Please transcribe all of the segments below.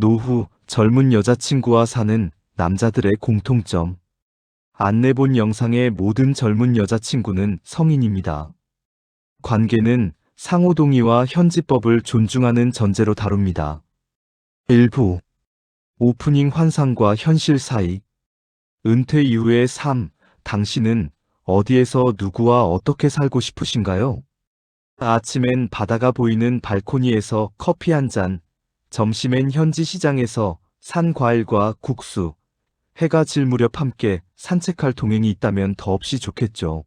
노후 젊은 여자친구와 사는 남자들의 공통점. 안내 본 영상의 모든 젊은 여자친구는 성인입니다. 관계는 상호 동의와 현지법을 존중하는 전제로 다룹니다. 일부 오프닝 환상과 현실 사이 은퇴 이후의 삶, 당신은 어디에서 누구와 어떻게 살고 싶으신가요? 아침엔 바다가 보이는 발코니에서 커피 한 잔, 점심엔 현지 시장에서 산 과일과 국수, 해가 질 무렵 함께 산책할 동행이 있다면 더없이 좋겠죠.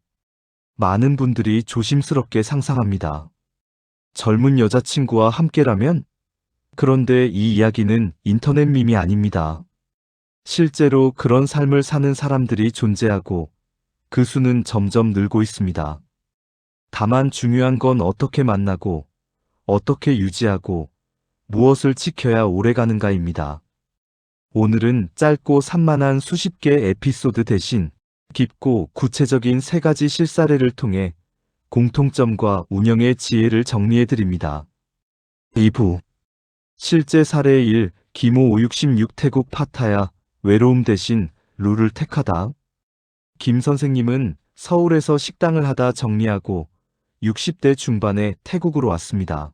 많은 분들이 조심스럽게 상상합니다. 젊은 여자친구와 함께라면? 그런데 이 이야기는 인터넷 밈이 아닙니다. 실제로 그런 삶을 사는 사람들이 존재하고 그 수는 점점 늘고 있습니다. 다만 중요한 건 어떻게 만나고 어떻게 유지하고 무엇을 지켜야 오래 가는가입니다. 오늘은 짧고 산만한 수십 개 에피소드 대신 깊고 구체적인 세 가지 실사례를 통해 공통점과 운영의 지혜를 정리해 드립니다. 2부 실제 사례 1 기모 566 태국 파타야 외로움 대신 룰을 택하다. 김 선생님은 서울에서 식당을 하다 정리하고 60대 중반에 태국으로 왔습니다.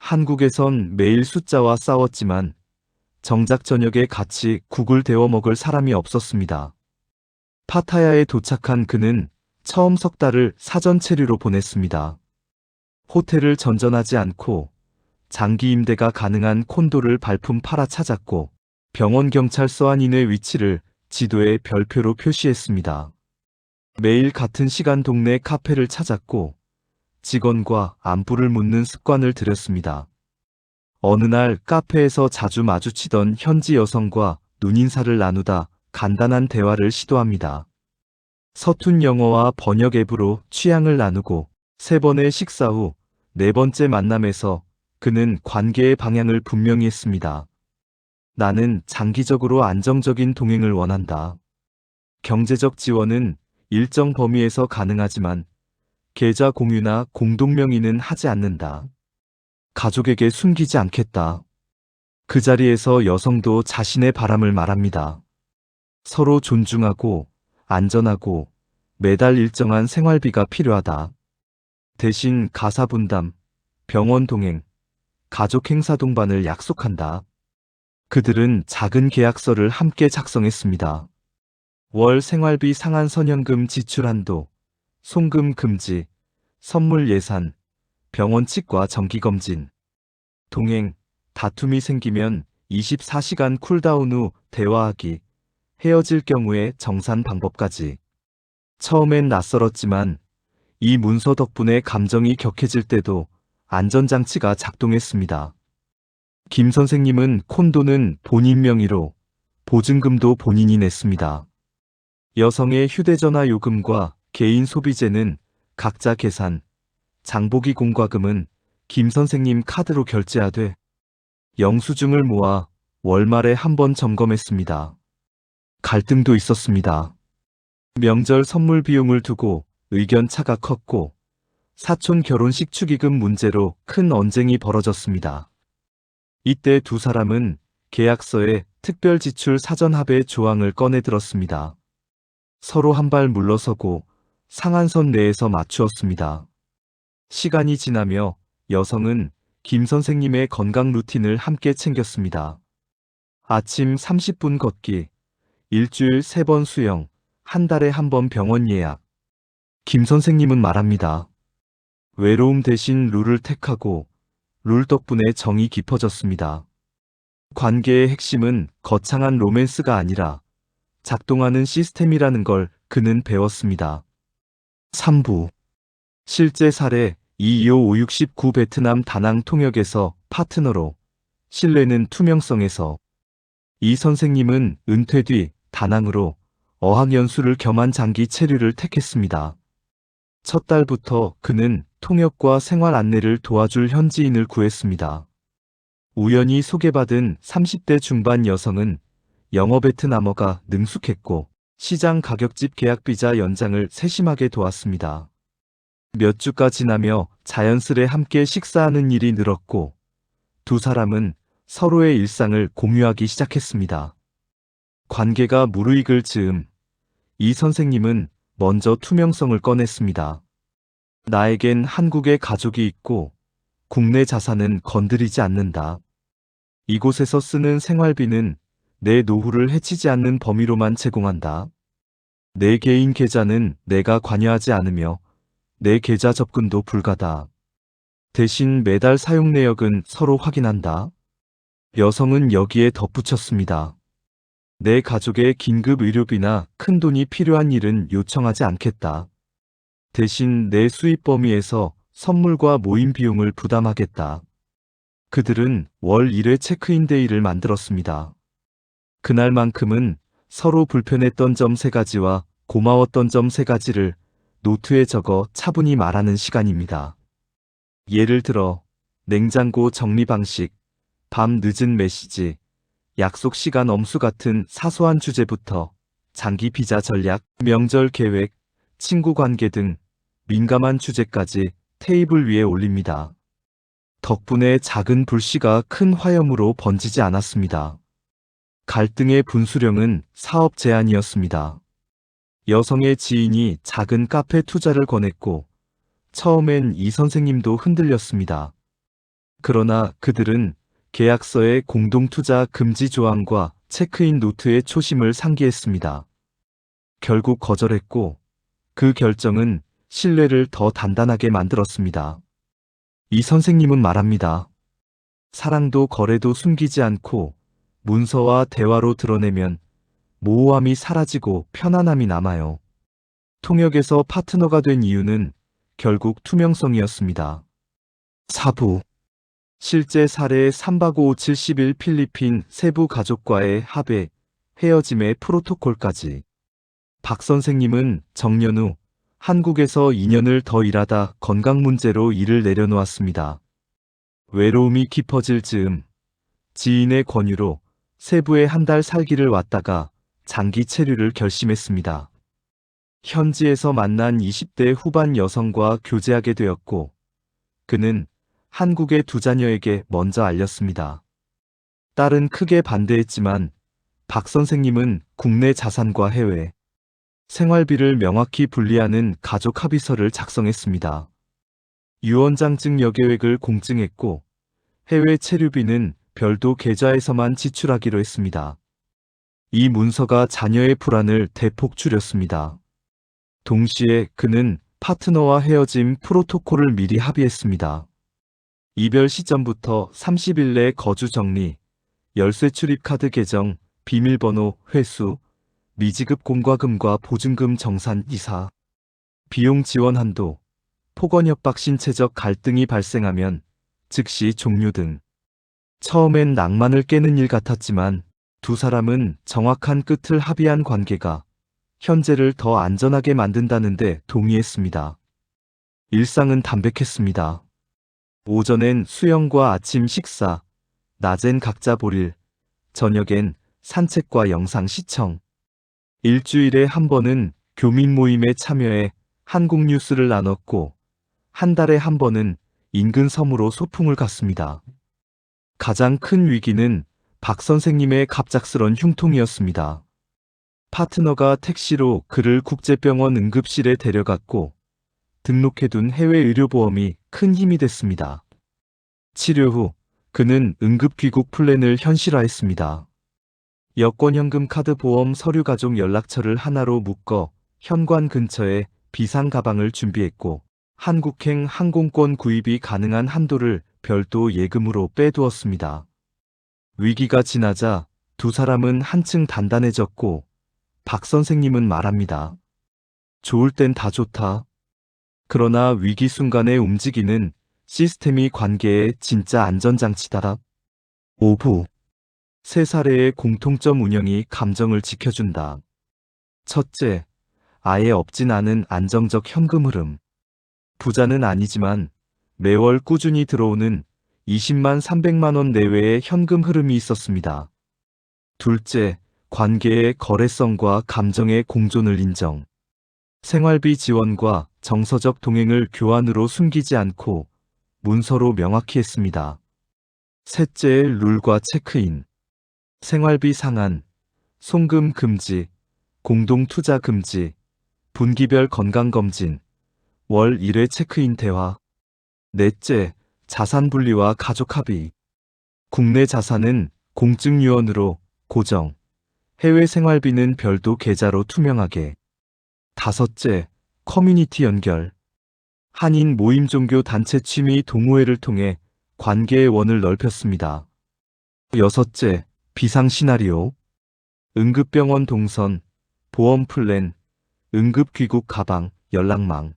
한국에선 매일 숫자와 싸웠지만 정작 저녁에 같이 국을 데워 먹을 사람이 없었습니다. 파타야에 도착한 그는 처음 석 달을 사전 체류로 보냈습니다. 호텔을 전전하지 않고 장기 임대가 가능한 콘도를 발품 팔아 찾았고 병원 경찰서 안인의 위치를 지도에 별표로 표시했습니다. 매일 같은 시간 동네 카페를 찾았고 직원과 안부를 묻는 습관을 들였습니다. 어느 날 카페에서 자주 마주치던 현지 여성과 눈인사를 나누다 간단한 대화를 시도합니다. 서툰 영어와 번역 앱으로 취향을 나누고 세 번의 식사 후 네 번째 만남에서 그는 관계의 방향을 분명히 했습니다. 나는 장기적으로 안정적인 동행을 원한다. 경제적 지원은 일정 범위에서 가능하지만 계좌 공유나 공동명의는 하지 않는다. 가족에게 숨기지 않겠다. 그 자리에서 여성도 자신의 바람을 말합니다. 서로 존중하고 안전하고 매달 일정한 생활비가 필요하다. 대신 가사 분담, 병원 동행, 가족 행사 동반을 약속한다. 그들은 작은 계약서를 함께 작성했습니다. 월 생활비 상한 선현금 지출 한도, 송금 금지, 선물 예산, 병원 치과 정기검진, 동행, 다툼이 생기면 24시간 쿨다운 후 대화하기, 헤어질 경우에 정산 방법까지. 처음엔 낯설었지만 이 문서 덕분에 감정이 격해질 때도 안전장치가 작동했습니다. 김 선생님은 콘도는 본인 명의로 보증금도 본인이 냈습니다. 여성의 휴대전화 요금과 개인 소비재는 각자 계산, 장보기 공과금은 김 선생님 카드로 결제하되 영수증을 모아 월말에 한 번 점검했습니다. 갈등도 있었습니다. 명절 선물 비용을 두고 의견 차가 컸고 사촌 결혼식 축의금 문제로 큰 언쟁이 벌어졌습니다. 이때 두 사람은 계약서에 특별 지출 사전 합의 조항을 꺼내 들었습니다. 서로 한 발 물러서고 상한선 내에서 맞추었습니다. 시간이 지나며 여성은 김 선생님의 건강 루틴을 함께 챙겼습니다. 아침 30분 걷기, 일주일 3번 수영, 한 달에 한 번 병원 예약. 김 선생님은 말합니다. 외로움 대신 룰을 택하고 룰 덕분에 정이 깊어졌습니다. 관계의 핵심은 거창한 로맨스가 아니라 작동하는 시스템이라는 걸 그는 배웠습니다. 3부 실제 사례 22569 베트남 다낭 통역에서 파트너로 신뢰는 투명성에서 이 선생님은 은퇴 뒤 다낭으로 어학연수를 겸한 장기 체류를 택했습니다. 첫 달부터 그는 통역과 생활 안내를 도와줄 현지인을 구했습니다. 우연히 소개받은 30대 중반 여성은 영어 베트남어가 능숙했고 시장 가격집 계약 비자 연장을 세심하게 도왔습니다. 몇 주가 지나며 자연스레 함께 식사하는 일이 늘었고 두 사람은 서로의 일상을 공유하기 시작했습니다. 관계가 무르익을 즈음, 이 선생님은 먼저 투명성을 꺼냈습니다. 나에겐 한국의 가족이 있고, 국내 자산은 건드리지 않는다. 이곳에서 쓰는 생활비는 내 노후를 해치지 않는 범위로만 제공한다. 내 개인 계좌는 내가 관여하지 않으며 내 계좌 접근도 불가다. 대신 매달 사용 내역은 서로 확인한다. 여성은 여기에 덧붙였습니다. 내 가족의 긴급 의료비나 큰 돈이 필요한 일은 요청하지 않겠다. 대신 내 수입 범위에서 선물과 모임 비용을 부담하겠다. 그들은 월 1회 체크인 데이를 만들었습니다. 그날만큼은 서로 불편했던 점 세 가지와 고마웠던 점 세 가지를 노트에 적어 차분히 말하는 시간입니다. 예를 들어, 냉장고 정리 방식, 밤 늦은 메시지, 약속 시간 엄수 같은 사소한 주제부터 장기 비자 전략, 명절 계획, 친구 관계 등 민감한 주제까지 테이블 위에 올립니다. 덕분에 작은 불씨가 큰 화염으로 번지지 않았습니다. 갈등의 분수령은 사업 제안이었습니다. 여성의 지인이 작은 카페 투자를 권했고, 처음엔 이 선생님도 흔들렸습니다. 그러나 그들은 계약서의 공동투자 금지 조항과 체크인 노트의 초심을 상기했습니다. 결국 거절했고, 그 결정은 신뢰를 더 단단하게 만들었습니다. 이 선생님은 말합니다. 사랑도 거래도 숨기지 않고 문서와 대화로 드러내면 모호함이 사라지고 편안함이 남아요. 통역에서 파트너가 된 이유는 결국 투명성이었습니다. 사부 실제 사례 3박 5 71 필리핀 세부 가족과의 합의, 헤어짐의 프로토콜까지. 박 선생님은 정년 후 한국에서 2년을 더 일하다 건강 문제로 일을 내려놓았습니다. 외로움이 깊어질 즈음 지인의 권유로 세부에 한 달 살기를 왔다가 장기 체류를 결심했습니다. 현지에서 만난 20대 후반 여성과 교제하게 되었고, 그는 한국의 두 자녀에게 먼저 알렸습니다. 딸은 크게 반대했지만, 박 선생님은 국내 자산과 해외, 생활비를 명확히 분리하는 가족 합의서를 작성했습니다. 유언장증 여계획을 공증했고, 해외 체류비는 별도 계좌에서만 지출하기로 했습니다. 이 문서가 자녀의 불안을 대폭 줄였습니다. 동시에 그는 파트너와 헤어짐 프로토콜을 미리 합의했습니다. 이별 시점부터 30일 내 거주 정리, 열쇠 출입 카드 계정, 비밀번호, 회수, 미지급 공과금과 보증금 정산 이사, 비용 지원 한도, 폭언 협박 신체적 갈등이 발생하면 즉시 종료 등. 처음엔 낭만을 깨는 일 같았지만 두 사람은 정확한 끝을 합의한 관계가 현재를 더 안전하게 만든다는데 동의했습니다. 일상은 담백했습니다. 오전엔 수영과 아침 식사, 낮엔 각자 볼일, 저녁엔 산책과 영상 시청. 일주일에 한 번은 교민 모임에 참여해 한국 뉴스를 나눴고, 한 달에 한 번은 인근 섬으로 소풍을 갔습니다. 가장 큰 위기는 박 선생님의 갑작스런 흉통이었습니다. 파트너가 택시로 그를 국제병원 응급실에 데려갔고 등록해둔 해외 의료보험이 큰 힘이 됐습니다. 치료 후 그는 응급귀국 플랜을 현실화했습니다. 여권현금 카드 보험 서류 가족 연락처를 하나로 묶어 현관 근처에 비상 가방을 준비했고 한국행 항공권 구입이 가능한 한도를 별도 예금으로 빼두었습니다. 위기가 지나자 두 사람은 한층 단단해졌고 박 선생님은 말합니다. 좋을 땐 다 좋다. 그러나 위기 순간에 움직이는 시스템이 관계의 진짜 안전장치다. 5부 세 사례의 공통점 운영이 감정을 지켜준다. 첫째, 아예 없진 않은 안정적 현금 흐름. 부자는 아니지만 매월 꾸준히 들어오는 20만 300만 원 내외의 현금 흐름이 있었습니다. 둘째, 관계의 거래성과 감정의 공존을 인정. 생활비 지원과 정서적 동행을 교환으로 숨기지 않고 문서로 명확히 했습니다. 셋째, 룰과 체크인. 생활비 상한, 송금 금지, 공동 투자 금지, 분기별 건강검진, 월 1회 체크인 대화. 넷째, 자산 분리와 가족 합의. 국내 자산은 공증 유언으로 고정, 해외 생활비는 별도 계좌로 투명하게. 다섯째, 커뮤니티 연결. 한인 모임 종교 단체 취미 동호회를 통해 관계의 원을 넓혔습니다. 여섯째, 비상 시나리오. 응급병원 동선, 보험 플랜, 응급귀국 가방, 연락망.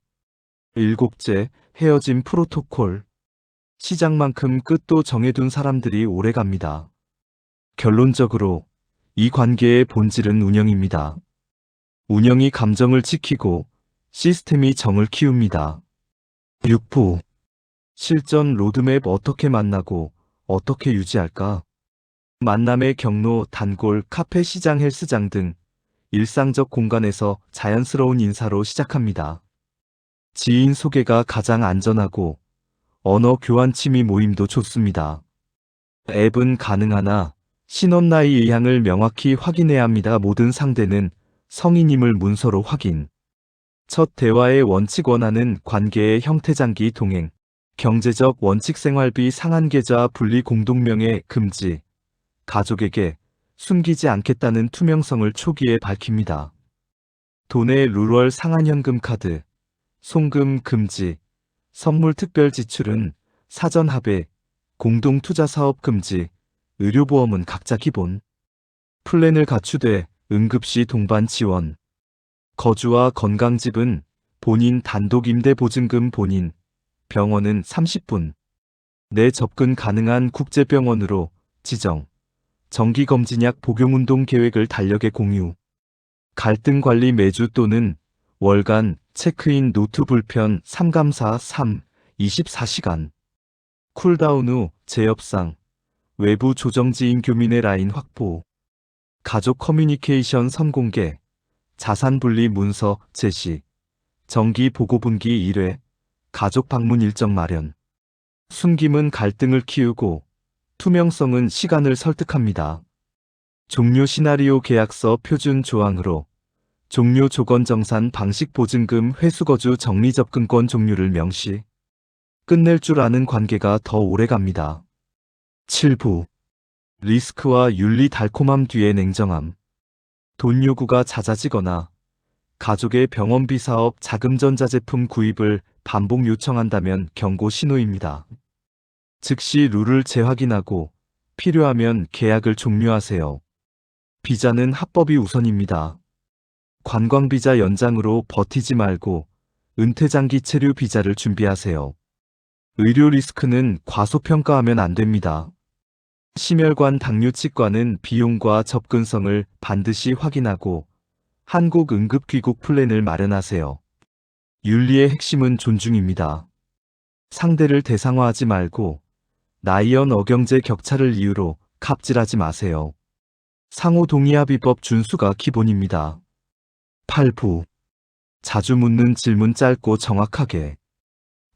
일곱째, 헤어짐 프로토콜. 시장만큼 끝도 정해둔 사람들이 오래 갑니다. 결론적으로 이 관계의 본질은 운영입니다. 운영이 감정을 지키고 시스템이 정을 키웁니다. 6부 실전 로드맵 어떻게 만나고 어떻게 유지할까? 만남의 경로, 단골, 카페, 시장, 헬스장 등 일상적 공간에서 자연스러운 인사로 시작합니다. 지인 소개가 가장 안전하고 언어 교환 취미 모임도 좋습니다. 앱은 가능하나 신원 나이 의향을 명확히 확인해야 합니다. 모든 상대는 성인임을 문서로 확인. 첫 대화의 원칙 원하는 관계의 형태 장기 동행. 경제적 원칙 생활비 상한 계좌 분리 공동명예 금지. 가족에게 숨기지 않겠다는 투명성을 초기에 밝힙니다. 돈의 룰월 상한현금 카드. 송금 금지. 선물 특별 지출은 사전 합의. 공동 투자 사업 금지. 의료보험은 각자 기본. 플랜을 갖추되 응급시 동반 지원. 거주와 건강집은 본인 단독 임대 보증금 본인. 병원은 30분. 내 접근 가능한 국제병원으로 지정. 정기검진약 복용운동 계획을 달력에 공유. 갈등 관리 매주 또는 월간 체크인 노트 불편 3감사 3 24시간. 쿨다운 후 재협상. 외부 조정지인 교민의 라인 확보. 가족 커뮤니케이션 선공개. 자산 분리 문서 제시. 정기 보고 분기 1회. 가족 방문 일정 마련. 숨김은 갈등을 키우고 투명성은 시간을 설득합니다. 종료 시나리오 계약서 표준 조항으로 종료 조건 정산 방식 보증금 회수거주 정리접근권 종류를 명시. 끝낼 줄 아는 관계가 더 오래 갑니다. 7부. 리스크와 윤리 달콤함 뒤에 냉정함. 돈 요구가 잦아지거나 가족의 병원비 사업 자금전자제품 구입을 반복 요청한다면 경고 신호입니다. 즉시 룰을 재확인하고 필요하면 계약을 종료하세요. 비자는 합법이 우선입니다. 관광비자 연장으로 버티지 말고 은퇴장기 체류 비자를 준비하세요. 의료 리스크는 과소평가하면 안 됩니다. 심혈관 당뇨 치과는 비용과 접근성을 반드시 확인하고 한국 응급귀국 플랜을 마련하세요. 윤리의 핵심은 존중입니다. 상대를 대상화하지 말고 나이언 어경제 격차를 이유로 갑질하지 마세요. 상호 동의합의법 준수가 기본입니다. 8부 자주 묻는 질문 짧고 정확하게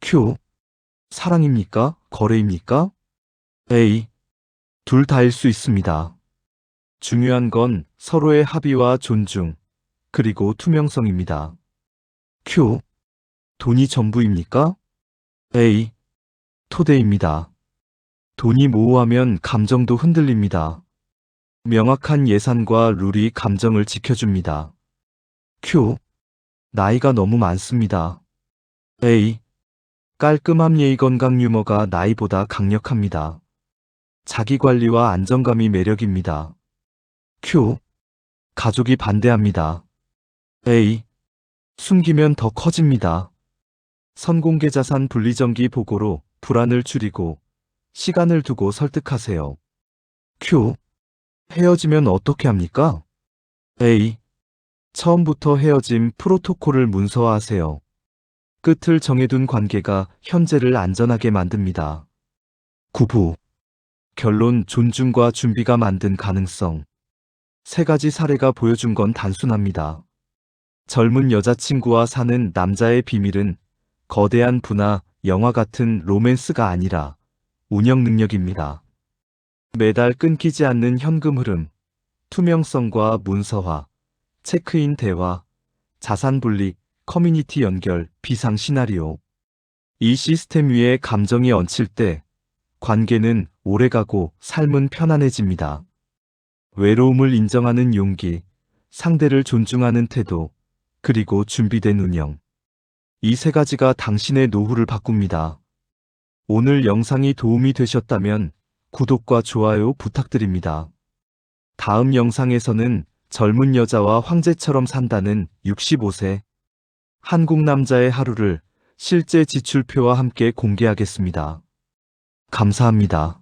Q 사랑입니까? 거래입니까? A 둘 다일 수 있습니다. 중요한 건 서로의 합의와 존중, 그리고 투명성입니다. Q. 돈이 전부입니까? A. 토대입니다. 돈이 모호하면 감정도 흔들립니다. 명확한 예산과 룰이 감정을 지켜줍니다. Q. 나이가 너무 많습니다. A. 깔끔함 예의 건강 유머가 나이보다 강력합니다. 자기관리와 안정감이 매력입니다. Q. 가족이 반대합니다. A. 숨기면 더 커집니다. 선공개 자산 분리정기 보고로 불안을 줄이고 시간을 두고 설득하세요. Q. 헤어지면 어떻게 합니까? A. 처음부터 헤어짐 프로토콜을 문서화하세요. 끝을 정해둔 관계가 현재를 안전하게 만듭니다. 9부. 결론 존중과 준비가 만든 가능성. 세 가지 사례가 보여준 건 단순합니다. 젊은 여자친구와 사는 남자의 비밀은 거대한 부나 영화 같은 로맨스가 아니라 운영 능력입니다. 매달 끊기지 않는 현금 흐름, 투명성과 문서화, 체크인 대화, 자산 분리, 커뮤니티 연결, 비상 시나리오. 이 시스템 위에 감정이 얹힐 때 관계는 오래가고 삶은 편안해집니다. 외로움을 인정하는 용기, 상대를 존중하는 태도, 그리고 준비된 운영. 이 세 가지가 당신의 노후를 바꿉니다. 오늘 영상이 도움이 되셨다면 구독과 좋아요 부탁드립니다. 다음 영상에서는 젊은 여자와 황제처럼 산다는 65세 한국 남자의 하루를 실제 지출표와 함께 공개하겠습니다. 감사합니다.